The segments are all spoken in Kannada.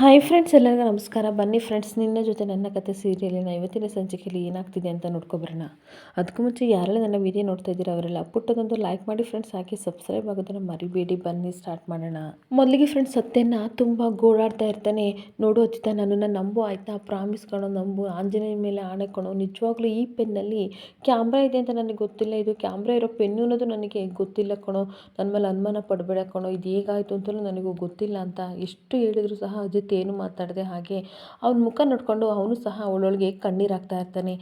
ಹಾಯ್ ಫ್ರೆಂಡ್ಸ್ ಎಲ್ಲರಿಗೂ ನಮಸ್ಕಾರ. ಬನ್ನಿ ಫ್ರೆಂಡ್ಸ್ ನಿನ್ನ ಜೊತೆ ನನ್ನ ಕತೆ ಸೀರಿಯಲಿನ ಇವತ್ತಿನ ಸಂಚಿಕೆಯಲ್ಲಿ ಏನಾಗ್ತಿದೆ ಅಂತ ನೋಡ್ಕೊಬರೋಣ. ಅದಕ್ಕೂ ಮುಂಚೆ ಯಾರೆಲ್ಲ ನನ್ನ ವಿಡಿಯೋ ನೋಡ್ತಾ ಇದ್ದೀರಾ ಅವರೆಲ್ಲ ಪುಟ್ಟದೊಂದು ಲೈಕ್ ಮಾಡಿ ಫ್ರೆಂಡ್ಸ್ ಹಾಕಿ ಸಬ್ಸ್ಕ್ರೈಬ್ ಆಗೋದನ್ನು ಮರಿಬೇಡಿ. ಬನ್ನಿ ಸ್ಟಾರ್ಟ್ ಮಾಡೋಣ. ಮೊದಲಿಗೆ ಫ್ರೆಂಡ್ಸ್ ಸತ್ಯನ ತುಂಬ ಗೋಡಾಡ್ತಾ ಇರ್ತಾನೆ. ನೋಡು ಅಚ್ಚಿತ ನನ್ನನ್ನು ನಂಬು, ಆಯಿತಾ? ಪ್ರಾಮಿಸ್ಕೊಂಡು ನಂಬು. ಆಂಜನೇಯ ಮೇಲೆ ಆಣೆ ಕಣೋ. ನಿಜವಾಗ್ಲೂ ಈ ಪೆನ್ನಲ್ಲಿ ಕ್ಯಾಮ್ರಾ ಇದೆ ಅಂತ ನನಗೆ ಗೊತ್ತಿಲ್ಲ. ಇದು ಕ್ಯಾಮ್ರಾ ಇರೋ ಪೆನ್ನು ಅನ್ನೋದು ನನಗೆ ಗೊತ್ತಿಲ್ಲ ಕಣೋ. ನನ್ನ ಮೇಲೆ ಅನುಮಾನ ಪಡಬೇಡ ಕಣೋ. ಇದು ಹೇಗಾಯಿತು ಅಂತಲೂ ನನಗೂ ಗೊತ್ತಿಲ್ಲ ಅಂತ ಎಷ್ಟು ಹೇಳಿದ್ರು ಸಹ ಅಜಿತ್ ಏನು ಮಾತಾಡದೆ ಹಾಗೆ ಅವನ ಮುಖ ನೋಡಿಕೊಂಡು ಅವನು ಸಹ ಅವಳೊಳಗೆ ಕಣ್ಣೀರು ಹಾಕ್ತಾ ಇರ್ತಾನೆ.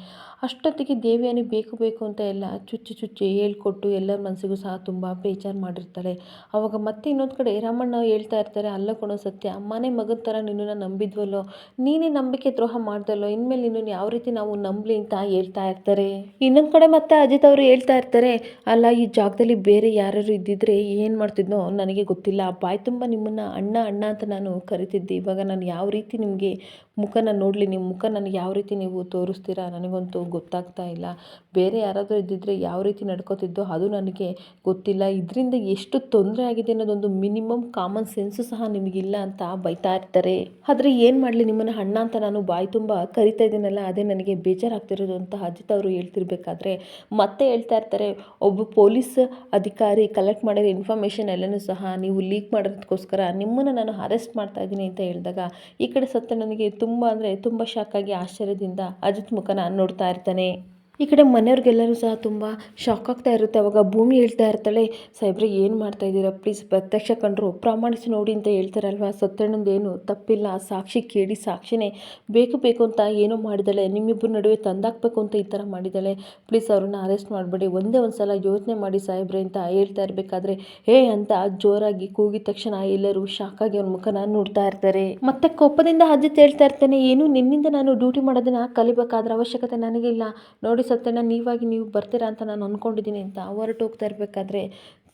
ಅಷ್ಟೊತ್ತಿಗೆ ದೇವಿಯಾನಿ ಬೇಕು ಬೇಕು ಅಂತ ಎಲ್ಲ ಚುಚ್ಚಿ ಚುಚ್ಚಿ ಹೇಳ್ಕೊಟ್ಟು ಎಲ್ಲರ ಮನಸ್ಸಿಗೂ ಸಹ ತುಂಬ ಬೇಜಾರು ಮಾಡಿರ್ತಾಳೆ. ಅವಾಗ ಮತ್ತೆ ಇನ್ನೊಂದು ಕಡೆ ರಾಮಣ್ಣ ಹೇಳ್ತಾ ಇರ್ತಾರೆ, ಅಲ್ಲ ಕೊಡೋ ಸತ್ಯ ಅಮ್ಮನೇ ಮಗನ ಥರ ನಿನ್ನನ್ನು ನಂಬಿದ್ವಲ್ಲೋ? ನೀನೇ ನಂಬಿಕೆ ದ್ರೋಹ ಮಾಡ್ದಲ್ಲೋ? ಇನ್ಮೇಲೆ ನಿನ್ನನ್ನು ಯಾವ ರೀತಿ ನಾವು ನಂಬಲಿ ಅಂತ ಹೇಳ್ತಾ ಇರ್ತಾರೆ? ಇನ್ನೊಂದು ಕಡೆ ಮತ್ತೆ ಅಜಿತ್ ಅವರು ಹೇಳ್ತಾ ಇರ್ತಾರೆ, ಅಲ್ಲ, ಈ ಜಾಗದಲ್ಲಿ ಬೇರೆ ಯಾರ್ಯಾರು ಇದ್ದಿದ್ರೆ ಏನು ಮಾಡ್ತಿದ್ನೋ ನನಗೆ ಗೊತ್ತಿಲ್ಲ. ಬಾಯ್ ತುಂಬ ನಿಮ್ಮನ್ನು ಅಣ್ಣ ಅಣ್ಣ ಅಂತ ನಾನು ಕರಿತಿದ್ದೆ. ಇವಾಗ ನಾನು ಯಾವ ರೀತಿ ನಿಮಗೆ ಮುಖನ ನೋಡಲಿ, ನಿಮ್ಮ ಮುಖ ನನಗೆ ಯಾವ ರೀತಿ ನೀವು ತೋರಿಸ್ತೀರಾ ನನಗಂತೂ ಗೊತ್ತಾಗ್ತಾ ಇಲ್ಲ. ಬೇರೆ ಯಾರಾದರೂ ಇದ್ದಿದ್ದರೆ ಯಾವ ರೀತಿ ನಡ್ಕೋತಿದ್ದೋ ಅದು ನನಗೆ ಗೊತ್ತಿಲ್ಲ. ಇದರಿಂದ ಎಷ್ಟು ತೊಂದರೆ ಆಗಿದೆ ಅನ್ನೋದೊಂದು ಮಿನಿಮಮ್ ಕಾಮನ್ ಸೆನ್ಸು ಸಹ ನಿಮಗಿಲ್ಲ ಅಂತ ಬೈತಾ ಇರ್ತಾರೆ. ಆದರೆ ಏನು ಮಾಡಲಿ, ನಿಮ್ಮನ್ನು ಅಣ್ಣ ಅಂತ ನಾನು ಬಾಯಿ ತುಂಬ ಕರಿತಾ ಇದ್ದೀನಲ್ಲ, ಅದೇ ನನಗೆ ಬೇಜಾರಾಗ್ತಿರೋದು ಅಂತ ಅಜಿತ್ ಅವರು ಹೇಳ್ತಿರ್ಬೇಕಾದ್ರೆ ಮತ್ತೆ ಹೇಳ್ತಾ ಇರ್ತಾರೆ. ಒಬ್ಬ ಪೊಲೀಸ್ ಅಧಿಕಾರಿ ಕಲೆಕ್ಟ್ ಮಾಡಿರೋ ಇನ್ಫಾರ್ಮೇಷನ್ ಎಲ್ಲನೂ ಸಹ ನೀವು ಲೀಕ್ ಮಾಡೋದಕ್ಕೋಸ್ಕರ ನಿಮ್ಮನ್ನು ನಾನು ಅರೆಸ್ಟ್ ಮಾಡ್ತಾ ಇದ್ದೀನಿ ಅಂತ ಹೇಳಿದಾಗ ಈ ಕಡೆ ಸತ್ತ ನನಗೆ ತುಂಬ ಅಂದರೆ ತುಂಬ ಶಾಕಾಗಿ ಆಶ್ಚರ್ಯದಿಂದ ಅಜಿತ್ ಮುಖನ ನೋಡ್ತಾ ಇರ್ತಾನೆ. ಈ ಕಡೆ ಮನೆಯವ್ರಿಗೆಲ್ಲರೂ ಸಹ ತುಂಬ ಶಾಕ್ ಆಗ್ತಾ ಇರುತ್ತೆ. ಅವಾಗ ಭೂಮಿ ಹೇಳ್ತಾ ಇರ್ತಾಳೆ, ಸಾಹೇಬ್ರೆ, ಏನು ಮಾಡ್ತಾ ಇದ್ದೀರಾ? ಪ್ಲೀಸ್ ಪ್ರತ್ಯಕ್ಷ ಕಂಡ್ರು ಪ್ರಮಾಣಿಸಿ ನೋಡಿ ಅಂತ ಹೇಳ್ತಾರಲ್ವ? ಸತ್ಯಣ್ಣಂದೇನು ತಪ್ಪಿಲ್ಲ. ಸಾಕ್ಷಿ ಕೇಳಿ ಸಾಕ್ಷಿನೇ. ಬೇಕು ಬೇಕು ಅಂತ ಏನೋ ಮಾಡಿದಾಳೆ. ನಿಮ್ಮಿಬ್ಬರ ನಡುವೆ ತಂದಾಕಬೇಕು ಅಂತ ಈ ಥರ ಮಾಡಿದ್ದಾಳೆ ಪ್ಲೀಸ್ ಅವ್ರನ್ನ ಅರೆಸ್ಟ್ ಮಾಡಬೇಡಿ. ಒಂದೇ ಒಂದು ಸಲ ಯೋಚನೆ ಮಾಡಿ ಸಾಹೇಬ್ರೆ ಅಂತ ಹೇಳ್ತಾ ಇರಬೇಕಾದ್ರೆ, ಹೇ ಅಂತ ಜೋರಾಗಿ ಕೂಗಿದ ತಕ್ಷಣ ಎಲ್ಲರೂ ಶಾಕಾಗಿ ಅವ್ರ ಮುಖನ ನೋಡ್ತಾ ಇರ್ತಾರೆ. ಮತ್ತೆ ಕೋಪದಿಂದ ಅಜಿತ್ ಹೇಳ್ತಾ ಇರ್ತಾನೆ, ಏನು ನಿನ್ನಿಂದ ನಾನು ಡ್ಯೂಟಿ ಮಾಡೋದನ್ನ ಕಲಿಬೇಕಾದ್ರ ಅವಶ್ಯಕತೆ ನನಗಿಲ್ಲ ನೋಡಿ ಸತ್ಯಣ್ಣ ನೀವಾಗಿ ನೀವು ಬರ್ತೀರಾ ಅಂತ ನಾನು ಅಂದ್ಕೊಂಡಿದ್ದೀನಿ ಅಂತ ಹೊರಟು ಹೋಗ್ತಾ ಇರಬೇಕಾದ್ರೆ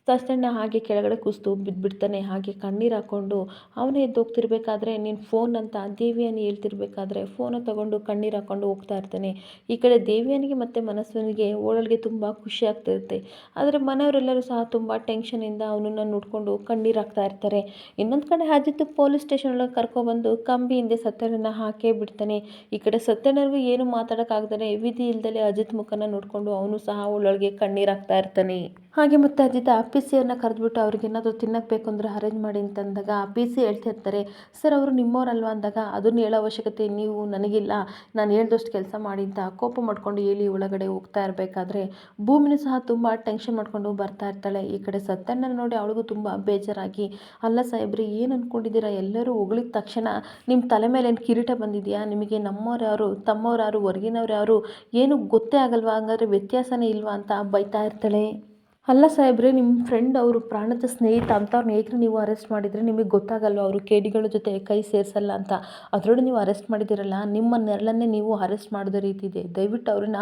ಸತ್ಯಣ್ಣ ಹಾಗೆ ಕೆಳಗಡೆ ಕುಸಿದು ಬಿದ್ದುಬಿಡ್ತಾನೆ ಹಾಗೆ ಕಣ್ಣೀರು ಹಾಕ್ಕೊಂಡು ಅವನೇ ಎದ್ದು ಹೋಗ್ತಿರ್ಬೇಕಾದ್ರೆ ನೀನು ಫೋನ್ ಅಂತ ದೇವಿಯನ್ನು ಹೇಳ್ತಿರ್ಬೇಕಾದ್ರೆ ಫೋನ ತಗೊಂಡು ಕಣ್ಣೀರು ಹಾಕ್ಕೊಂಡು ಹೋಗ್ತಾ ಇರ್ತಾನೆ. ಈ ಕಡೆ ದೇವಿಯಾನಿಗೆ ಮತ್ತು ಮನಸ್ಸಿನಿಗೆ ಒಳಗೆ ತುಂಬ ಖುಷಿ ಆಗ್ತಿರುತ್ತೆ. ಆದರೆ ಮನೆಯವರೆಲ್ಲರೂ ಸಹ ತುಂಬ ಟೆನ್ಷನಿಂದ ಅವನನ್ನು ನೋಡಿಕೊಂಡು ಕಣ್ಣೀರು ಹಾಕ್ತಾ ಇರ್ತಾರೆ. ಇನ್ನೊಂದು ಕಡೆ ಅಜಿತ್ ಪೊಲೀಸ್ ಸ್ಟೇಷನ್ ಒಳಗೆ ಕರ್ಕೊಬಂದು ಕಂಬಿ ಹಿಂದೆ ಸತ್ಯಣ್ಣನ ಹಾಕೇ ಬಿಡ್ತಾನೆ. ಈ ಕಡೆ ಸತ್ಯನರಿಗೂ ಏನು ಮಾತಾಡೋಕ್ಕಾಗ್ದೇ ವಿಧಿ ಇಲ್ದಲೆ ಅಜಿತ್ ಮುಖನ ನೋಡಿಕೊಂಡು ಅವನು ಸಹ ಅವಳೊಳಗೆ ಕಣ್ಣೀರು ಹಾಕ್ತಾ ಇರ್ತಾನೆ. ಹಾಗೆ ಮತ್ತು ಅಜಿತ ಪಿ ಸಿಯವ್ರನ್ನ ಕರೆದ್ಬಿಟ್ಟು ಅವ್ರಿಗೆ ಏನಾದರೂ ತಿನ್ನಕ್ಕೆ ಬೇಕು ಅಂದರೆ ಅರೇಂಜ್ ಮಾಡಿ ಅಂತಂದಾಗ ಪಿ ಸಿ ಹೇಳ್ತಿರ್ತಾರೆ, ಸರ್, ಅವರು ನಿಮ್ಮವರಲ್ವಾ? ಅಂದಾಗ, ಅದನ್ನು ಹೇಳೋ ಅವಶ್ಯಕತೆ ನೀವು ನನಗಿಲ್ಲ. ನಾನು ಹೇಳ್ದಷ್ಟು ಕೆಲಸ ಮಾಡಿ ಅಂತ ಕೋಪ ಮಾಡಿಕೊಂಡು ಹೇಳಿ ಒಳಗಡೆ ಹೋಗ್ತಾ ಇರಬೇಕಾದ್ರೆ ಭೂಮಿನೂ ಸಹ ತುಂಬ ಟೆನ್ಷನ್ ಮಾಡಿಕೊಂಡು ಬರ್ತಾ ಇರ್ತಾಳೆ. ಈ ಕಡೆ ಸತ್ಯಣ್ಣನ ನೋಡಿ ಅವಳಿಗೂ ತುಂಬ ಬೇಜಾರಾಗಿ, ಅಲ್ಲ ಸಾಹೇಬ್ರಿ, ಏನು ಅಂದ್ಕೊಂಡಿದ್ದೀರಾ ಎಲ್ಲರೂ ಹೊಗಳಿದ ತಕ್ಷಣ ನಿಮ್ಮ ತಲೆ ಮೇಲೆ ಏನು ಕಿರೀಟ ಬಂದಿದೆಯಾ? ನಿಮಗೆ ನಮ್ಮವ್ರು ಯಾರು? ತಮ್ಮವ್ರು ಯಾರು? ಹೊರಗಿನವ್ರು ಯಾರು? ಏನು ಗೊತ್ತೇ ಆಗಲ್ವಾ? ಹಂಗಾದ್ರೆ ವ್ಯತ್ಯಾಸನೇ ಇಲ್ವಾ? ಅಂತ ಬೈತಾ ಇರ್ತಾಳೆ. ಅಲ್ಲ ಸಾಹೇಬ್ರೆ ನಿಮ್ಮ ಫ್ರೆಂಡ್ ಅವರು ಪ್ರಾಣದ ಸ್ನೇಹಿತ ಅಂಥವ್ರನ್ನ ಹೇಗೆ ನೀವು ಅರೆಸ್ಟ್ ಮಾಡಿದರೆ? ನಿಮಗೆ ಗೊತ್ತಾಗಲ್ವ ಅವರು ಕೇಡಿಗಳ ಜೊತೆ ಕೈ ಸೇರಿಸಲ್ಲ ಅಂತ? ಅದರೊಳಗೆ ನೀವು ಅರೆಸ್ಟ್ ಮಾಡಿದ್ದೀರಲ್ಲ, ನಿಮ್ಮ ನೆರಳನ್ನೇ ನೀವು ಅರೆಸ್ಟ್ ಮಾಡಿದ ರೀತಿ ಇದೆ. ದಯವಿಟ್ಟು ಅವ್ರನ್ನ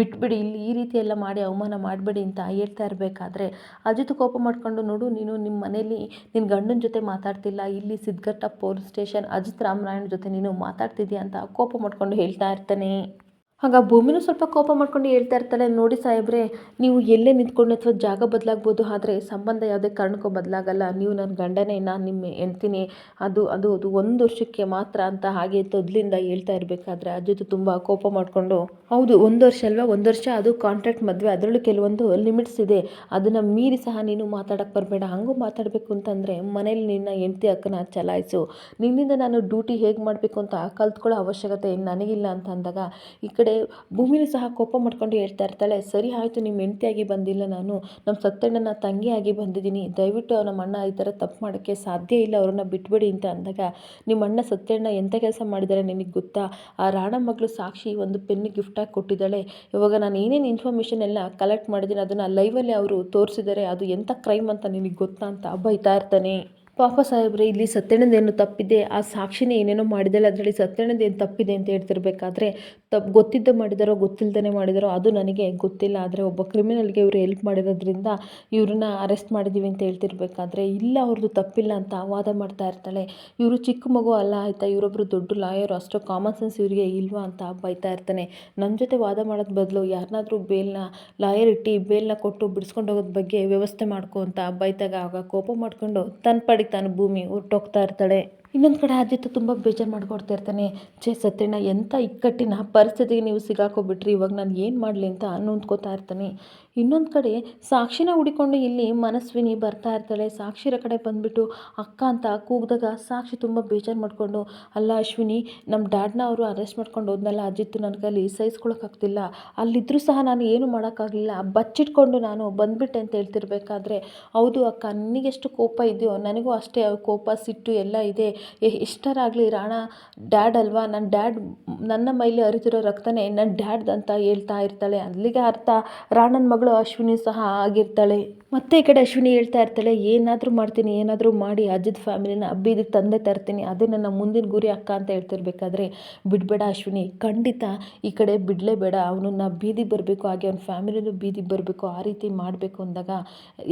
ಬಿಟ್ಬಿಡಿ, ಇಲ್ಲಿ ಈ ರೀತಿ ಎಲ್ಲ ಮಾಡಿ ಅವಮಾನ ಮಾಡಬೇಡಿ ಅಂತ ಹೇಳ್ತಾ ಇರಬೇಕಾದ್ರೆ, ಅಜಿತ್ ಕೋಪ ಮಾಡ್ಕೊಂಡು ನೋಡು, ನೀನು ನಿಮ್ಮ ಮನೇಲಿ ನಿನ್ನ ಗಂಡನ ಜೊತೆ ಮಾತಾಡ್ತಿಲ್ಲ, ಇಲ್ಲಿ ಸಿದ್ಧಘಟ್ಟ ಪೊಲೀಸ್ ಸ್ಟೇಷನ್ ಅಜಿತ್ ರಾಮನಾರಾಯಣ ಜೊತೆ ನೀನು ಮಾತಾಡ್ತಿದ್ದೀಯ ಅಂತ ಕೋಪ ಮಾಡ್ಕೊಂಡು ಹೇಳ್ತಾ ಇರ್ತಾನೆ. ಆಗ ಭೂಮಿನೂ ಸ್ವಲ್ಪ ಕೋಪ ಮಾಡ್ಕೊಂಡು ಹೇಳ್ತಾ ಇರ್ತಾಳೆ. ನೋಡಿ ಸಾಹೇಬ್ರೆ, ನೀವು ಎಲ್ಲೇ ನಿಂತ್ಕೊಂಡು ಅಥವಾ ಜಾಗ ಬದಲಾಗ್ಬೋದು, ಆದರೆ ಸಂಬಂಧ ಯಾವುದೇ ಕಾರಣಕ್ಕೂ ಬದಲಾಗಲ್ಲ. ನೀವು ನನ್ನ ಗಂಡನೇ, ನಾನು ನಿಮ್ಮ ಹೆಂಡ್ತೀನಿ. ಅದು ಅದು ಅದು ಒಂದು ವರ್ಷಕ್ಕೆ ಮಾತ್ರ ಅಂತ ಹಾಗೆ ತೊದಲಿಂದ ಹೇಳ್ತಾ ಇರಬೇಕಾದ್ರೆ ಅಜ್ಜದು ತುಂಬ ಕೋಪ ಮಾಡಿಕೊಂಡು, ಹೌದು, ಒಂದು ವರ್ಷ ಅಲ್ವಾ? ಒಂದು ವರ್ಷ ಅದು ಕಾಂಟ್ರಾಕ್ಟ್ ಮದುವೆ. ಅದರಲ್ಲೂ ಕೆಲವೊಂದು ಲಿಮಿಟ್ಸ್ ಇದೆ. ಅದನ್ನು ಮೀರಿ ಸಹ ನೀನು ಮಾತಾಡೋಕ್ಕೆ ಬರಬೇಡ. ಹಾಗೂ ಮಾತಾಡಬೇಕು ಅಂತಂದರೆ ಮನೇಲಿ ನಿನ್ನ ಹೆಂಡ್ತಿ ಅಕ್ಕನ ಚಲಾಯಿಸು. ನಿನ್ನಿಂದ ನಾನು ಡ್ಯೂಟಿ ಹೇಗೆ ಮಾಡಬೇಕು ಅಂತ ಕಲ್ತ್ಕೊಳ್ಳೋ ಅವಶ್ಯಕತೆ ನನಗಿಲ್ಲ ಅಂತ ಅಂದಾಗ, ಈ ಭೂಮಿನೂ ಸಹ ಕೋಪ ಮಾಡ್ಕೊಂಡು ಹೇಳ್ತಾ ಇರ್ತಾಳೆ, ಸರಿ ಆಯಿತು ನಿಮ್ಮ ಹೆಂಡತಿಯಾಗಿ ಬಂದಿಲ್ಲ ನಾನು ನಮ್ಮ ಸತ್ತಣ್ಣನ ತಂಗಿಯಾಗಿ ಬಂದಿದ್ದೀನಿ, ದಯವಿಟ್ಟು ನಮ್ಮ ಅಣ್ಣ ಈ ಥರ ತಪ್ಪು ಮಾಡೋಕ್ಕೆ ಸಾಧ್ಯ ಇಲ್ಲ, ಅವ್ರನ್ನ ಬಿಟ್ಬಿಡಿ ಅಂತ ಅಂದಾಗ ನಿಮ್ಮ ಅಣ್ಣ ಸತ್ಯಣ್ಣ ಎಂಥ ಕೆಲಸ ಮಾಡಿದ್ದಾರೆ ನಿನಗೆ ಗೊತ್ತಾ? ಆ ರಾಣ ಮಗಳು ಸಾಕ್ಷಿ ಒಂದು ಪೆನ್ ಗಿಫ್ಟಾಗಿ ಕೊಟ್ಟಿದ್ದಾಳೆ. ಇವಾಗ ನಾನು ಏನೇನು ಇನ್ಫಾರ್ಮೇಷನ್ ಎಲ್ಲ ಕಲೆಕ್ಟ್ ಮಾಡಿದ್ದೀನಿ ಅದನ್ನು ಲೈವಲ್ಲಿ ಅವರು ತೋರಿಸಿದರೆ, ಅದು ಎಂಥ ಕ್ರೈಮ್ ಅಂತ ನಿನಗೆ ಗೊತ್ತಾ? ಅಂತ ಬೈತಾ ಇರ್ತಾನೆ. ಪಾಪ ಸಾಹೇಬ್ರೆ, ಇಲ್ಲಿ ಸತ್ಯಣ್ಣದೇನು ತಪ್ಪಿದೆ? ಆ ಸಾಕ್ಷಿನೇ ಏನೇನೋ ಮಾಡಿದಾಳೆ, ಅದರಲ್ಲಿ ಸತ್ಯಣ್ಣದೇನು ತಪ್ಪಿದೆ ಅಂತ ಹೇಳ್ತಿರ್ಬೇಕಾದ್ರೆ ತಪ್ಪು ಗೊತ್ತಿದ್ದ ಮಾಡಿದಾರೋ ಗೊತ್ತಿಲ್ಲದೇ ಮಾಡಿದಾರೋ, ಅದು ನನಗೆ ಗೊತ್ತಿಲ್ಲ. ಆದರೆ ಒಬ್ಬ ಕ್ರಿಮಿನಲ್ಗೆ ಇವರು ಹೆಲ್ಪ್ ಮಾಡಿರೋದ್ರಿಂದ ಇವ್ರನ್ನ ಅರೆಸ್ಟ್ ಮಾಡಿದ್ದೀವಿ ಅಂತ ಹೇಳ್ತಿರ್ಬೇಕಾದ್ರೆ, ಇಲ್ಲ ಅವ್ರದ್ದು ತಪ್ಪಿಲ್ಲ ಅಂತ ವಾದ ಮಾಡ್ತಾ ಇರ್ತಾಳೆ. ಇವರು ಚಿಕ್ಕ ಮಗು ಅಲ್ಲ ಆಯ್ತಾ ಇವರೊಬ್ಬರು ದೊಡ್ಡ ಲಾಯರು, ಅಷ್ಟು ಕಾಮನ್ ಸೆನ್ಸ್ ಇವರಿಗೆ ಇಲ್ವಾ ಅಂತ ಬೈತಾ ಇರ್ತಾನೆ. ನನ್ನ ಜೊತೆ ವಾದ ಮಾಡೋದು ಬದಲು ಯಾರನ್ನಾದರೂ ಬೇಲ್ನ ಲಾಯರ್ ಇಟ್ಟು ಬೇಲ್ನ ಕೊಟ್ಟು ಬಿಡಿಸ್ಕೊಂಡು ಹೋಗೋದ ಬಗ್ಗೆ ವ್ಯವಸ್ಥೆ ಮಾಡ್ಕೊ ಅಂತ ಬೈತಾಗ ಆಗ ಕೋಪ ಮಾಡಿಕೊಂಡು ತನ್ನ ಪಡಿಗೆ ತಾನು ಭೂಮಿ ಹೊರ್ಟೋಗ್ತಾ ಇರ್ತಾಳೆ. ಇನ್ನೊಂದು ಕಡೆ ಅಜಿತ್ ತುಂಬ ಬೇಜಾರು ಮಾಡ್ಕೊಡ್ತಾ ಇರ್ತಾನೆ. ಛೇ ಸತ್ಯಣ್ಣ ಎಂಥ ಇಕ್ಕಟ್ಟಿನ ಪರಿಸ್ಥಿತಿಗೆ ನೀವು ಸಿಗಾಕೋಬಿಟ್ರಿ ಇವಾಗ ನಾನು ಏನು ಮಾಡಲಿ ಅಂತ ನೊಂದ್ಕೋತಾ ಇರ್ತಾನೆ. ಇನ್ನೊಂದು ಕಡೆ ಸಾಕ್ಷಿನ ಹುಡಿಕೊಂಡು ಇಲ್ಲಿ ಮನಸ್ವಿನಿ ಬರ್ತಾ ಇರ್ತಾಳೆ. ಸಾಕ್ಷಿರ ಕಡೆ ಬಂದುಬಿಟ್ಟು ಅಕ್ಕ ಅಂತ ಕೂಗಿದಾಗ ಸಾಕ್ಷಿ ತುಂಬ ಬೇಜಾರು ಮಾಡಿಕೊಂಡು, ಅಲ್ಲ ಅಶ್ವಿನಿ ನಮ್ಮ ಡ್ಯಾಡ್ನ ಅವರು ಅರೆಸ್ಟ್ ಮಾಡ್ಕೊಂಡು ಹೋದ್ನಲ್ಲ ಅಜಿತ್ತು ನನ್ನ ಕೈಲಿ ಸಹಿಸ್ಕೊಳಕ್ಕಾಗ್ತಿಲ್ಲ ಅಲ್ಲಿದ್ದರೂ ಸಹ ನಾನು ಏನು ಮಾಡೋಕ್ಕಾಗಲಿಲ್ಲ ಬಚ್ಚಿಟ್ಕೊಂಡು ನಾನು ಬಂದ್ಬಿಟ್ಟೆ ಅಂತ ಹೇಳ್ತಿರ್ಬೇಕಾದ್ರೆ, ಹೌದು ಅಕ್ಕ, ನನಗೆಷ್ಟು ಕೋಪ ಇದೆಯೋ, ನನಗೂ ಅಷ್ಟೇ ಕೋಪ, ಸಿಟ್ಟು ಎಲ್ಲ ಇದೆ. ಎಷ್ಟರಾಗಲಿ ರಾಣಾ, ಡ್ಯಾಡ್ ಅಲ್ವಾ? ನನ್ನ ಡ್ಯಾಡ್ ನನ್ನ ಮೈಲಿ ಹರಿತಿರೋ ರಕ್ತನೇ ನನ್ನ ಡ್ಯಾಡ್ ಅಂತ ಹೇಳ್ತಾ ಇರ್ತಾಳೆ. ಅಲ್ಲಿಗೆ ಅರ್ಥ. ರಾಣನ ಮಗಳು ಅಶ್ವಿನಿ ಸಹ ಆಗಿರ್ತಾಳೆ. ಮತ್ತೆ ಈ ಕಡೆ ಅಶ್ವಿನಿ ಹೇಳ್ತಾ ಇರ್ತಾಳೆ, ಏನಾದರೂ ಮಾಡ್ತೀನಿ, ಏನಾದರೂ ಮಾಡಿ ಅಜ್ಜದ ಫ್ಯಾಮಿಲಿನ ಬೀದಿಗೆ ತಂದೆ ತರ್ತೀನಿ, ಅದೇ ನನ್ನ ಮುಂದಿನ ಗುರಿ ಅಕ್ಕ ಅಂತ ಹೇಳ್ತಿರ್ಬೇಕಾದ್ರೆ ಬಿಡಬೇಡ ಅಶ್ವಿನಿ. ಖಂಡಿತ ಈ ಕಡೆ ಬಿಡಲೇಬೇಡ, ಅವನನ್ನ ಬೀದಿಗೆ ಬರಬೇಕು, ಹಾಗೆ ಅವ್ನ ಫ್ಯಾಮಿಲಿನೂ ಬೀದಿಗೆ ಬರಬೇಕು, ಆ ರೀತಿ ಮಾಡಬೇಕು ಅಂದಾಗ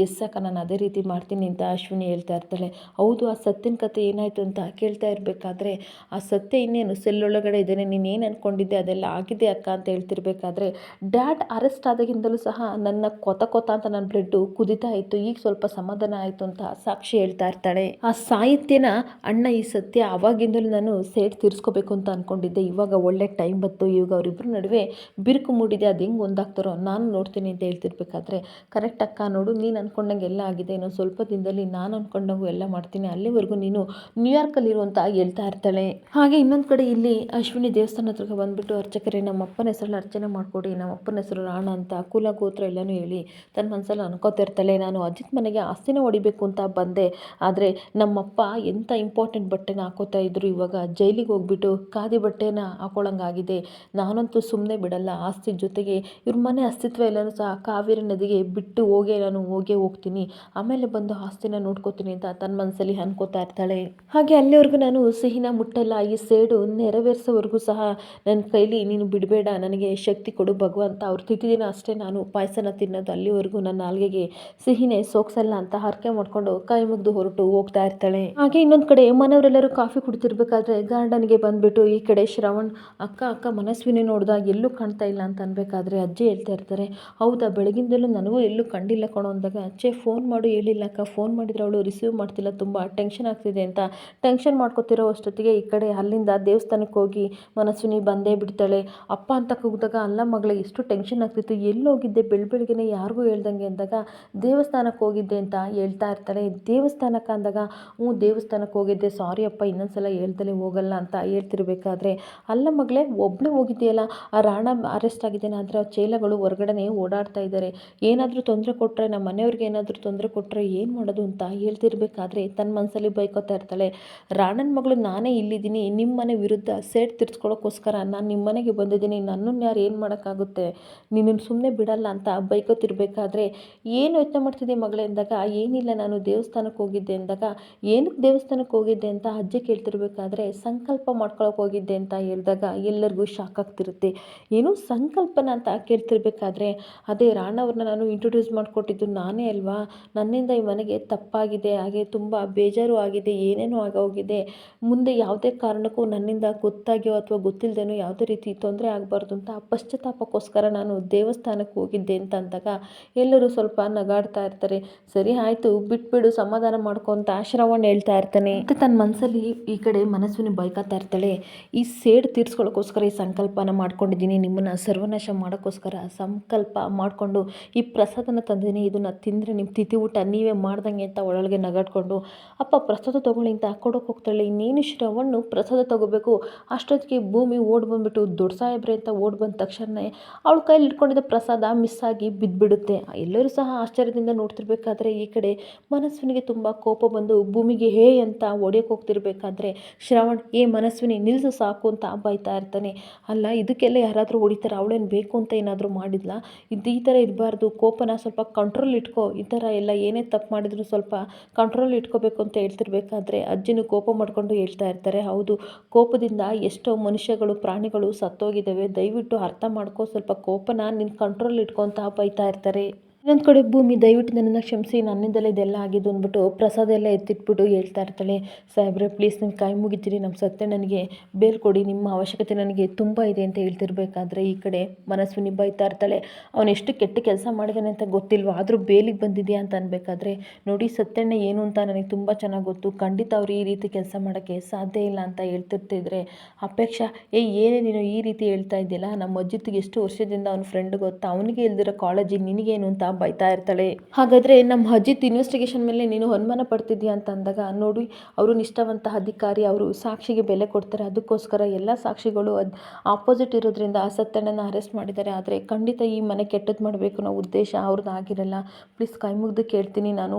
ಎಸ್ ಅಕ್ಕ ನಾನು ಅದೇ ರೀತಿ ಮಾಡ್ತೀನಿ ಅಂತ ಅಶ್ವಿನಿ ಹೇಳ್ತಾ ಇರ್ತಾಳೆ. ಹೌದು, ಆ ಸತ್ತಿನ ಕತೆ ಏನಾಯಿತು ಅಂತ ಕೇಳ್ತಾ ಇರಬೇಕಾದ್ರೆ ಆ ಸತ್ಯ ಇನ್ನೇನು ಸೆಲ್ಲೊಳಗಡೆ ಇದ್ದೇನೆ, ನೀನು ಏನು ಅಂದ್ಕೊಂಡಿದ್ದೆ ಅದೆಲ್ಲ ಆಗಿದೆ ಅಕ್ಕ ಅಂತ ಹೇಳ್ತಿರ್ಬೇಕಾದ್ರೆ ಡ್ಯಾಡ್ ಅರೆಸ್ಟ್ ಆದಾಗಿಂದಲೂ ಸಹ ನನ್ನ ಕೊತ ಕೊತ ಅಂತ ನನ್ನ ಬ್ಲಡ್ಡು ಕುದಿತಾ ಇತ್ತು. ಈಗ ಸ್ವಲ್ಪ ಸಮಾಧಾನ ಆಯಿತು ಅಂತ ಸಾಕ್ಷಿ ಹೇಳ್ತಾ ಇರ್ತಾಳೆ. ಆ ಸಾಹಿತ್ಯನ ಅಣ್ಣ ಈ ಸತ್ಯ ಅವಾಗಿಂದಲೂ ನಾನು ಸೇಟ್ ತೀರಿಸ್ಕೋಬೇಕು ಅಂತ ಅಂದ್ಕೊಂಡಿದ್ದೆ ಇವಾಗ ಒಳ್ಳೆ ಟೈಮ್ ಬಂತು. ಇವಾಗ ಅವರಿಬ್ಬರ ನಡುವೆ ಬಿರುಕು ಮೂಡಿದೆ. ಅದು ಹೆಂಗೆ ಒಂದಾಗ್ತಾರೋ ನಾನು ನೋಡ್ತೀನಿ ಅಂತ ಹೇಳ್ತಿರ್ಬೇಕಾದ್ರೆ, ಕರೆಕ್ಟ್ ಅಕ್ಕ, ನೋಡು, ನೀನು ಅಂದ್ಕೊಂಡಂಗೆ ಎಲ್ಲ ಆಗಿದೆ. ಇನ್ನೊಂದು ಸ್ವಲ್ಪ ದಿನದಲ್ಲಿ ನಾನು ಅಂದ್ಕೊಂಡಂಗೂ ಎಲ್ಲ ಮಾಡ್ತೀನಿ. ಅಲ್ಲಿವರೆಗೂ ನೀನು ನ್ಯೂಯಾರ್ಕಲ್ಲಿರು ಅಂತ ಹೇಳ್ತಾ ಇರ್ತಾಳೆ. ಹಾಗೆ ಇನ್ನೊಂದು ಕಡೆ ಇಲ್ಲಿ ಅಶ್ವಿನಿ ದೇವಸ್ಥಾನ ಹತ್ರಕ್ಕೆ ಬಂದುಬಿಟ್ಟು, ಅರ್ಚಕರೇ ನಮ್ಮ ಅಪ್ಪನ ಹೆಸರಲ್ಲಿ ಅರ್ಚನೆ ಮಾಡಿಕೊಡಿ. ನಮ್ಮ ಅಪ್ಪನ ಹೆಸರು ರಾಣ ಅಂತ ಕುಲ ಗೋತ್ರ ಎಲ್ಲನೂ ಹೇಳಿ ತನ್ನ ಮನಸ್ಸಲ್ಲಿ ಅನ್ಕೋತಿರ್ತಾಳೆ ನಾನು ಅಜಿತ್ ಮನೆಗೆ ಆಸ್ತಿನ ಹೊಡಿಬೇಕು ಅಂತ ಬಂದೆ. ಆದರೆ ನಮ್ಮಪ್ಪ ಎಂಥ ಇಂಪಾರ್ಟೆಂಟ್ ಬಟ್ಟೆನ ಹಾಕೋತಾ ಇದ್ರು ಇವಾಗ ಜೈಲಿಗೆ ಹೋಗ್ಬಿಟ್ಟು ಖಾದಿ ಬಟ್ಟೆನ ಹಾಕೊಳ್ಳೋಂಗಾಗಿದೆ ನಾನಂತೂ ಸುಮ್ಮನೆ ಬಿಡಲ್ಲ. ಆಸ್ತಿ ಜೊತೆಗೆ ಇವ್ರ ಮನೆ ಅಸ್ತಿತ್ವ ಎಲ್ಲನೂ ಸಹ ಕಾವೇರಿ ನದಿಗೆ ಬಿಟ್ಟು ಹೋಗೇ, ನಾನು ಹೋಗೇ ಹೋಗ್ತೀನಿ. ಆಮೇಲೆ ಬಂದು ಆಸ್ತಿನ ನೋಡ್ಕೋತೀನಿ ಅಂತ ತನ್ನ ಮನಸ್ಸಲ್ಲಿ ಅನ್ಕೋತಾ ಇರ್ತಾಳೆ. ಹಾಗೆ ಅಲ್ಲಿವರೆಗೂ ನಾನು ಸಿಹಿನ ಮುಟ್ಟಲ್ಲ. ಈ ಸೇಡು ನೆರವೇರಿಸೋವರೆಗೂ ಸಹ ನನ್ನ ಕೈಲಿ ನೀನು ಬಿಡಬೇಡ. ನನಗೆ ಶಕ್ತಿ ಕೊಡು ಭಗವಂತ. ಅವ್ರ ತಿಥಿದಿನ ಅಷ್ಟೇ ನಾನು ಪಾಯಸನ ತಿನ್ನೋದು. ಅಲ್ಲಿವರೆಗೂ ನನ್ನ ನಾಲ್ಗೆಗೆ ಸಿಹಿನೇ ಸೋಕ್ಸಲ್ಲ ಅಂತ ಹರಕೆ ಮಾಡ್ಕೊಂಡು ಕೈ ಮುಗ್ದು ಹೊರಟು ಹೋಗ್ತಾ ಇರ್ತಾಳೆ. ಹಾಗೆ ಇನ್ನೊಂದು ಕಡೆ ಮನೆಯವರೆಲ್ಲರೂ ಕಾಫಿ ಕುಡ್ತಿರ್ಬೇಕಾದ್ರೆ ಗಾರ್ಡನ್ಗೆ ಬಂದ್ಬಿಟ್ಟು ಈ ಕಡೆ ಶ್ರವಣ್ ಅಕ್ಕ ಅಕ್ಕ ಮನಸ್ವಿನಿ ನೋಡಿದಾಗ ಎಲ್ಲೂ ಕಾಣ್ತಾ ಇಲ್ಲ ಅಂತ ಅನ್ಬೇಕಾದ್ರೆ ಅಜ್ಜಿ ಹೇಳ್ತಾ ಇರ್ತಾರೆ, ಹೌದಾ, ಬೆಳಗಿಂದಲೂ ನನಗೂ ಎಲ್ಲೂ ಕಂಡಿಲ್ಲ ಕಣೋ ಅಂದಾಗ, ಅಜ್ಜೆ ಫೋನ್ ಮಾಡು, ಹೇಳಿಲ್ಲ ಅಕ್ಕ ಫೋನ್ ಮಾಡಿದ್ರೆ ಅವಳು ರಿಸೀವ್ ಮಾಡ್ತಿಲ್ಲ, ತುಂಬ ಟೆನ್ಷನ್ ಆಗ್ತಿದೆ ಅಂತ ಟೆನ್ಷನ್ ಮಾಡ್ಕೊತಿರೋ ಅಷ್ಟೊತ್ತಿಗೆ ಈ ಕಡೆ ಅಲ್ಲಿಂದ ದೇವಸ್ಥಾನಕ್ಕೆ ಹೋಗಿ ಮನಸ್ವಿನಿ ಬಂದೇ ಬಿಡ್ತಾಳೆ. ಅಪ್ಪ ಅಂತ ಕೂಗಿದಾಗ, ಅಲ್ಲ ಮಗಳೇ ಎಷ್ಟು ಟೆನ್ಷನ್ ಆಗ್ತಿತ್ತು, ಎಲ್ಲೋಗಿದ್ದೆ ಬೆಳ ಬೆಳಗ್ಗೆನೆ ಯಾರಿಗೂ ಹೇಳ್ದಂಗೆ ಅಂದಾಗ ದೇವಸ್ಥಾನಕ್ಕೆ ಹೋಗಿದ್ದೆ ಅಂತ ಹೇಳ್ತಾ ಇರ್ತಾಳೆ. ದೇವಸ್ಥಾನಕ್ಕೆ ಅಂದಾಗ, ಹ್ಞೂ, ದೇವಸ್ಥಾನಕ್ಕೆ ಹೋಗಿದ್ದೆ. ಸಾರಿ ಅಪ್ಪ, ಇನ್ನೊಂದ್ಸಲ ಹೇಳ್ದಲೇ ಹೋಗಲ್ಲ ಅಂತ ಹೇಳ್ತಿರ್ಬೇಕಾದ್ರೆ, ಅಲ್ಲ ಮಗಳೇ ಒಬ್ಬಳೇ ಹೋಗಿದ್ದೀಯಲ್ಲ ಆ ರಾಣ ಅರೆಸ್ಟ್ ಆಗಿದ್ದೇನೆ, ಆದರೆ ಆ ಚೇಲಗಳು ಹೊರಗಡೆನೇ ಓಡಾಡ್ತಾ ಇದ್ದಾರೆ. ಏನಾದರೂ ತೊಂದರೆ ಕೊಟ್ಟರೆ ನಮ್ಮ ಮನೆಯವ್ರಿಗೆ ಏನಾದರೂ ತೊಂದರೆ ಕೊಟ್ಟರೆ ಏನು ಮಾಡೋದು ಅಂತ ಹೇಳ್ತಿರ್ಬೇಕಾದ್ರೆ ತನ್ನ ಮನಸ್ಸಲ್ಲಿ ಬೈಕೋತಾ ಇರ್ತಾಳೆ. ರಾಣನ ಮಗಳು, ನಾನೇ ಇಲ್ಲಿದ್ದೀನಿ. ನಿಮ್ಮ ಮನೆ ವಿರುದ್ಧ ಸೇಟ್ ತಿರ್ಸ್ಕೊಳ್ಳೋಕ್ಕೋಸ್ಕರ ನಾನು ನಿಮ್ಮ ಮನೆಗೆ ಬಂದಿದ್ದೀನಿ. ನನ್ನನ್ನು ಯಾರು ಏನು ಮಾಡೋಕ್ಕಾಗುತ್ತೆ? ನಿನ್ನನ್ನು ಸುಮ್ಮನೆ ಬಿಡಲ್ಲ ಅಂತ ಬೈಕೋತಿರ್ಬೇಕಾದ್ರೆ, ಏನು ಯೋಚನೆ ಮಾಡ್ತಿದ್ದೆ ಮಗಳೇ ಅಂದಾಗ ಏನಿಲ್ಲ, ನಾನು ದೇವಸ್ಥಾನಕ್ಕೆ ಹೋಗಿದ್ದೆ ಅಂದಾಗ, ಏನಕ್ಕೆ ದೇವಸ್ಥಾನಕ್ಕೆ ಹೋಗಿದ್ದೆ ಅಂತ ಅಜ್ಜಿ ಕೇಳ್ತಿರ್ಬೇಕಾದ್ರೆ ಸಂಕಲ್ಪ ಮಾಡ್ಕೊಳಕ್ಕೆ ಹೋಗಿದ್ದೆ ಅಂತ ಹೇಳಿದಾಗ ಎಲ್ಲರಿಗೂ ಶಾಕ್ ಆಗ್ತಿರುತ್ತೆ. ಏನು ಸಂಕಲ್ಪನ ಅಂತ ಕೇಳ್ತಿರ್ಬೇಕಾದ್ರೆ, ಅದೇ ರಾಣವ್ರನ್ನ ನಾನು ಇಂಟ್ರೊಡ್ಯೂಸ್ ಮಾಡಿಕೊಟ್ಟಿದ್ದು ನಾನೇ ಅಲ್ವಾ? ನನ್ನಿಂದ ಈ ಮನೆಗೆ ತಪ್ಪಾಗಿದೆ, ಹಾಗೆ ತುಂಬ ಬೇಜಾರು ಆಗಿದೆ, ಏನೇನೋ ಆಗೋಗಿದೆ ಮುಂದೆ ಯಾವುದೇ ಕಾರಣಕ್ಕೂ ನನ್ನಿಂದ ಗೊತ್ತಾಗ್ಯೋ ಅಥವಾ ಗೊತ್ತಿಲ್ಲದೇನೋ ಯಾವುದೇ ರೀತಿ ತೊಂದರೆ ಆಗಬಾರ್ದು ಅಂತ ಪಶ್ಚಾತ್ತಾಪಕ್ಕೋಸ್ಕರ ನಾನು ದೇವಸ್ಥಾನಕ್ಕೆ ಹೋಗಿದ್ದೆ ಅಂತ ಅಂದಾಗ, ಎಲ್ಲರೂ ಸ್ವಲ್ಪ ನಗಾಡ್ತಾ ಇರ್ತಾರೆ. ಸರಿ, ಆಯಿತು, ಬಿಟ್ಬಿಡು, ಸಮಾಧಾನ ಮಾಡ್ಕೊಂತ ಶ್ರವಣ್ ಹೇಳ್ತಾ ಇರ್ತಾನೆ. ಮತ್ತೆ ತನ್ನ ಮನಸ್ಸಲ್ಲಿ ಈ ಕಡೆ ಮನಸ್ವಿನಿ ಬೈಕಾತಾ ಇರ್ತಾಳೆ. ಈ ಸೇಡ್ ತೀರ್ಸ್ಕೊಳ್ಳೋಕ್ಕೋಸ್ಕರ ಈ ಸಂಕಲ್ಪನ ಮಾಡ್ಕೊಂಡಿದ್ದೀನಿ. ನಿಮ್ಮನ್ನ ಸರ್ವನಾಶ ಮಾಡೋಕ್ಕೋಸ್ಕರ ಸಂಕಲ್ಪ ಮಾಡಿಕೊಂಡು ಈ ಪ್ರಸಾದನ ತಂದಿನಿ ಇದನ್ನ ತಿಂದರೆ ನಿಮ್ಮ ತಿಥಿ ಊಟ ನೀವೇ ಮಾಡ್ದಂಗೆ ಅಂತ ಒಳಗೆ ನಗಾಡ್ಕೊಂಡು, ಅಪ್ಪ, ಪ್ರಸಾದ ತೊಗೊಳ್ಳಿ ಅಂತ ಕೊಡೋಕೆ ಹೋಗ್ತಾಳೆ. ಇನ್ನೇನು ಶ್ರವಣ್ಣು ಪ್ರಸಾದ ತಗೋಬೇಕು? ಅಷ್ಟೊತ್ತಿಗೆ ಭೂಮಿ ಓಡ್ ಬಂದ್ಬಿಟ್ಟು ದೊಡ್ಡ ಸಾಹೇಬ್ರೆ ಅಂತ ಓಡ್ ಬಂದ ತಕ್ಷಣ ಅವಳ ಕೈಲಿ ಇಟ್ಕೊಂಡಿದ್ದ ಪ್ರಸಾದ ಮಿಸ್ ಆಗಿ ಬಿದ್ದುಬಿಡುತ್ತೆ ಎಲ್ಲರೂ ಸಹ ಆಶ್ಚರ್ಯದಿಂದ ನೋಡ್ತಿರ್ಬೇಕಾದ್ರೆ ಈ ಕಡೆ ಮನಸ್ವಿನಿಗೆ ತುಂಬ ಕೋಪ ಬಂದು ಭೂಮಿಗೆ ಹೇ ಅಂತ ಒಡೆಯಕ್ಕೆ ಹೋಗ್ತಿರ್ಬೇಕಾದ್ರೆ ಶ್ರವಣ್, ಏ ಮನಸ್ವಿನಿ ನಿಲ್ಲಿಸು ಸಾಕು ಅಂತ ಬೈತಾ ಇರ್ತಾನೆ. ಅಲ್ಲ, ಇದಕ್ಕೆಲ್ಲ ಯಾರಾದರೂ ಹೊಡಿತಾರೆ? ಅವಳೇನು ಬೇಕು ಅಂತ ಏನಾದರೂ ಮಾಡಿದ್ಲಾ? ಇದು ಈ ಥರ ಇರಬಾರ್ದು ಕೋಪನ ಸ್ವಲ್ಪ ಕಂಟ್ರೋಲ್ ಇಟ್ಕೋ. ಈ ಥರ ಎಲ್ಲ ಏನೇ ತಪ್ಪು ಮಾಡಿದ್ರು ಸ್ವಲ್ಪ ಕಂಟ್ರೋಲ್ ಇಟ್ಕೋಬೇಕು ಅಂತ ಹೇಳ್ತಿರ್ಬೇಕಾದ್ರೆ ಅಜ್ಜಿನೂ ಕೋಪ ಮಾಡಿಕೊಂಡು ಹೇಳ್ತಾ ಇರ್ತಾರೆ. ಹೌದು, ಕೋಪದಿಂದ ಎಷ್ಟೋ ಮನುಷ್ಯಗಳು, ಪ್ರಾಣಿಗಳು ಸತ್ತೋಗಿದ್ದಾವೆ. ದಯವಿಟ್ಟು ಅರ್ಥ ಮಾಡ್ಕೋ, ಸ್ವಲ್ಪ ಕೋಪನ ನಿನ್ನ ಕಂಟ್ರೋಲ್ ಇಟ್ಕೊಂತ ಬೈತಾ ಇರ್ತಾರೆ. ಇನ್ನೊಂದು ಕಡೆ ಭೂಮಿ, ದಯವಿಟ್ಟು ನನ್ನನ್ನು ಕ್ಷಮಿಸಿ, ನನ್ನಿಂದಲೇ ಇದೆಲ್ಲ ಆಗಿದ್ದು ಅಂದ್ಬಿಟ್ಟು ಪ್ರಸಾದ ಎಲ್ಲ ಎತ್ತಿಟ್ಬಿಟ್ಟು ಹೇಳ್ತಾ ಇರ್ತಾಳೆ. ಸಾಹೇಬ್ರೆ ಪ್ಲೀಸ್ ನಿಮ್ಮ ಕೈ ಮುಗಿತೀರಿ ನಮ್ಮ ಸತ್ಯ ನನಗೆ ಬೇಲ್ ಕೊಡಿ, ನಿಮ್ಮ ಅವಶ್ಯಕತೆ ನನಗೆ ತುಂಬ ಇದೆ ಅಂತ ಹೇಳ್ತಿರ್ಬೇಕಾದ್ರೆ ಈ ಕಡೆ ಮನಸ್ವಿನಿ ಬೈತಾ ಇರ್ತಾಳೆ. ಅವನು ಎಷ್ಟು ಕೆಟ್ಟ ಕೆಲಸ ಮಾಡಿದಾನೆ ಅಂತ ಗೊತ್ತಿಲ್ವ? ಆದರೂ ಬೇಲಿಗೆ ಬಂದಿದೆಯಾ ಅಂತ ಅನ್ಬೇಕಾದ್ರೆ, ನೋಡಿ ಸತ್ಯಣ್ಣ, ಏನು ಅಂತ ನನಗೆ ತುಂಬ ಚೆನ್ನಾಗಿ ಗೊತ್ತು. ಖಂಡಿತ ಅವ್ರು ಈ ರೀತಿ ಕೆಲಸ ಮಾಡೋಕ್ಕೆ ಸಾಧ್ಯ ಇಲ್ಲ ಅಂತ ಹೇಳ್ತಿರ್ತಿದ್ರೆ, ಅಪೇಕ್ಷಾ, ಏ, ಏನೇ ನೀನು ಈ ರೀತಿ ಹೇಳ್ತಾ ಇದ್ದಿಲ್ಲ ನಮ್ಮ ಅಜ್ಜಿತ್ಗೆ ಎಷ್ಟು ವರ್ಷದಿಂದ ಅವ್ನ ಫ್ರೆಂಡ್ ಗೊತ್ತಾ? ಅವನಿಗೆ ಇಲ್ದಿರೋ ಕಾಲೇಜಿಗೆ ನಿನಗೇನು ಅಂತ ಬೈತಾ ಇರ್ತಾಳೆ. ಹಾಗಾದರೆ ನಮ್ಮ ಅಜಿತ್ ಇನ್ವೆಸ್ಟಿಗೇಷನ್ ಮೇಲೆ ನೀನು ಅನುಮಾನ ಪಡ್ತಿದ್ಯಾ ಅಂತ ಅಂದಾಗ, ನೋಡಿ, ಅವರು ನಿಷ್ಠಾವಂತ ಅಧಿಕಾರಿ, ಅವರು ಸಾಕ್ಷಿಗೆ ಬೆಲೆ ಕೊಡ್ತಾರೆ. ಅದಕ್ಕೋಸ್ಕರ ಎಲ್ಲ ಸಾಕ್ಷಿಗಳು ಅದು ಆಪೋಸಿಟ್ ಇರೋದ್ರಿಂದ ಸತ್ಯಣ್ಣನ ಅರೆಸ್ಟ್ ಮಾಡಿದ್ದಾರೆ. ಆದರೆ ಖಂಡಿತ ಈ ಮನೆ ಕೆಟ್ಟದ್ದು ಮಾಡಬೇಕು ಅನ್ನೋ ಉದ್ದೇಶ ಅವ್ರದ್ದು ಆಗಿರಲ್ಲ. ಪ್ಲೀಸ್ ಕೈ ಮುಗ್ದು ಕೇಳ್ತೀನಿ. ನಾನು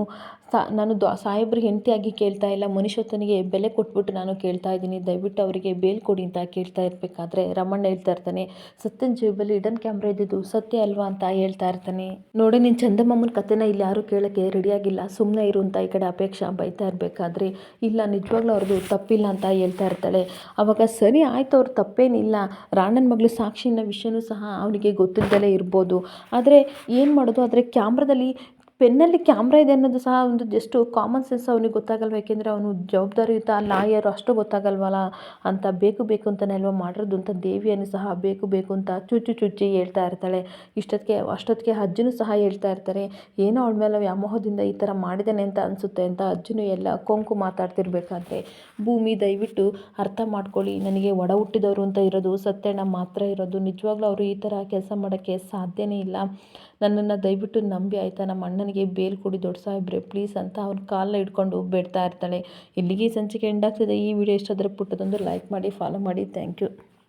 ಸಾ, ನಾನು ದ್ವಾ ಸಾಹೇಬ್ರ ಹೆಂಡತಿಯಾಗಿ ಕೇಳ್ತಾ ಇಲ್ಲ. ಮನುಷ್ಯತ್ವನಿಗೆ ಬೆಲೆ ಕೊಟ್ಬಿಟ್ಟು ನಾನು ಕೇಳ್ತಾ ಇದ್ದೀನಿ. ದಯವಿಟ್ಟು ಅವರಿಗೆ ಬೇಲ್ ಕೊಡಿ ಅಂತ ಕೇಳ್ತಾ ಇರಬೇಕಾದ್ರೆ ರಮಣ್ಣ ಹೇಳ್ತಾ ಇರ್ತಾನೆ, ಸತ್ಯನ ಜೇಬಲ್ಲಿ ಇಡನ್ ಕ್ಯಾಮ್ರಾ ಇದ್ದಿದ್ದು ಸತ್ಯ ಅಲ್ವಾ? ಅಂತ ಹೇಳ್ತಾ ಇರ್ತಾನೆ. ನೋಡಿ ನೀನು ಚಂದಮ್ಮನ ಕತೆನ ಇಲ್ಲಿ ಯಾರೂ ಕೇಳೋಕ್ಕೆ ರೆಡಿಯಾಗಿಲ್ಲ. ಸುಮ್ಮನೆ ಇರು ಅಂತ ಈ ಕಡೆ ಅಪೇಕ್ಷಾ ಬೈತಾ ಇರಬೇಕಾದ್ರೆ, ಇಲ್ಲ, ನಿಜವಾಗ್ಲೂ ಅವ್ರದ್ದು ತಪ್ಪಿಲ್ಲ ಅಂತ ಹೇಳ್ತಾ ಇರ್ತಾಳೆ. ಅವಾಗ ಸರಿ, ಆಯಿತು, ಅವ್ರ ತಪ್ಪೇನಿಲ್ಲ. ರಾಣನ ಮಗಳು ಸಾಕ್ಷಿನ ವಿಷಯನೂ ಸಹ ಅವನಿಗೆ ಗೊತ್ತಿದ್ದಲೇ ಇರ್ಬೋದು. ಆದರೆ ಏನು ಮಾಡೋದು? ಆದರೆ ಕ್ಯಾಮ್ರಾದಲ್ಲಿ ಪೆನ್ನಲ್ಲಿ ಕ್ಯಾಮ್ರಾ ಇದೆ ಅನ್ನೋದು ಸಹ ಒಂದು ಜಸ್ಟು ಕಾಮನ್ ಸೆನ್ಸ್ ಅವನಿಗೆ ಗೊತ್ತಾಗಲ್ವ? ಯಾಕೆಂದರೆ ಅವನು ಜವಾಬ್ದಾರಿಯುತ, ಲಾಯರ್ ಅಷ್ಟು ಗೊತ್ತಾಗಲ್ವಲ್ಲ? ಅಂತ ಬೇಕು ಬೇಕು ಅಂತಲೇ ಅಲ್ವಾ ಮಾಡಿರೋದು? ಅಂತ ದೇವಿಯನ್ನು ಸಹ ಬೇಕು ಬೇಕು ಅಂತ ಚುಚ್ಚು ಚುಚ್ಚಿ ಹೇಳ್ತಾ ಇರ್ತಾಳೆ. ಇಷ್ಟೊತ್ತಿಗೆ, ಅಷ್ಟೊತ್ತಿಗೆ ಅಜ್ಜನೂ ಸಹ ಹೇಳ್ತಾ ಇರ್ತಾರೆ. ಏನೋ ಅವಳ ಮೇಲೆ ವ್ಯಾಮೋಹದಿಂದ ಈ ಥರ ಮಾಡಿದ್ದಾನೆ ಅಂತ ಅನಿಸುತ್ತೆ ಅಂತ ಅಜ್ಜನು ಎಲ್ಲ ಕೊಂಕು ಮಾತಾಡ್ತಿರ್ಬೇಕಾದ್ರೆ. ಭೂಮಿ, ದಯವಿಟ್ಟು ಅರ್ಥ ಮಾಡ್ಕೊಳ್ಳಿ. ನನಗೆ ಒಡ ಹುಟ್ಟಿದವರು ಅಂತ ಇರೋದು, ಸತ್ಯಣ್ಣ ಮಾತ್ರ ಇರೋದು. ನಿಜವಾಗ್ಲೂ ಅವರು ಈ ಥರ ಕೆಲಸ ಮಾಡೋಕ್ಕೆ ಸಾಧ್ಯನೇ ಇಲ್ಲ. ನನ್ನನ್ನು ದಯವಿಟ್ಟು ನಂಬಿ, ಆಯಿತಾ? ನಮ್ಮ ಅಣ್ಣನಿಗೆ ಬೇಲ್ ಕೊಡಿ, ದೊಡ್ಡ ಸಾಹೇಬ್ರೆ ಪ್ಲೀಸ್ ಅಂತ ಅವ್ನ ಕಾಲನ್ನ ಹಿಡ್ಕೊಂಡು ಬೇಡ್ತಾ ಇರ್ತಾಳೆ. ಇಲ್ಲಿಗೆ ಈ ಸಂಚಿಕೆ ಎಂಡಾಗ್ತಿದೆ ಈ ವಿಡಿಯೋ ಇಷ್ಟ ಪುಟ್ಟದೊಂದು ಲೈಕ್ ಮಾಡಿ ಫಾಲೋ ಮಾಡಿ. Thank you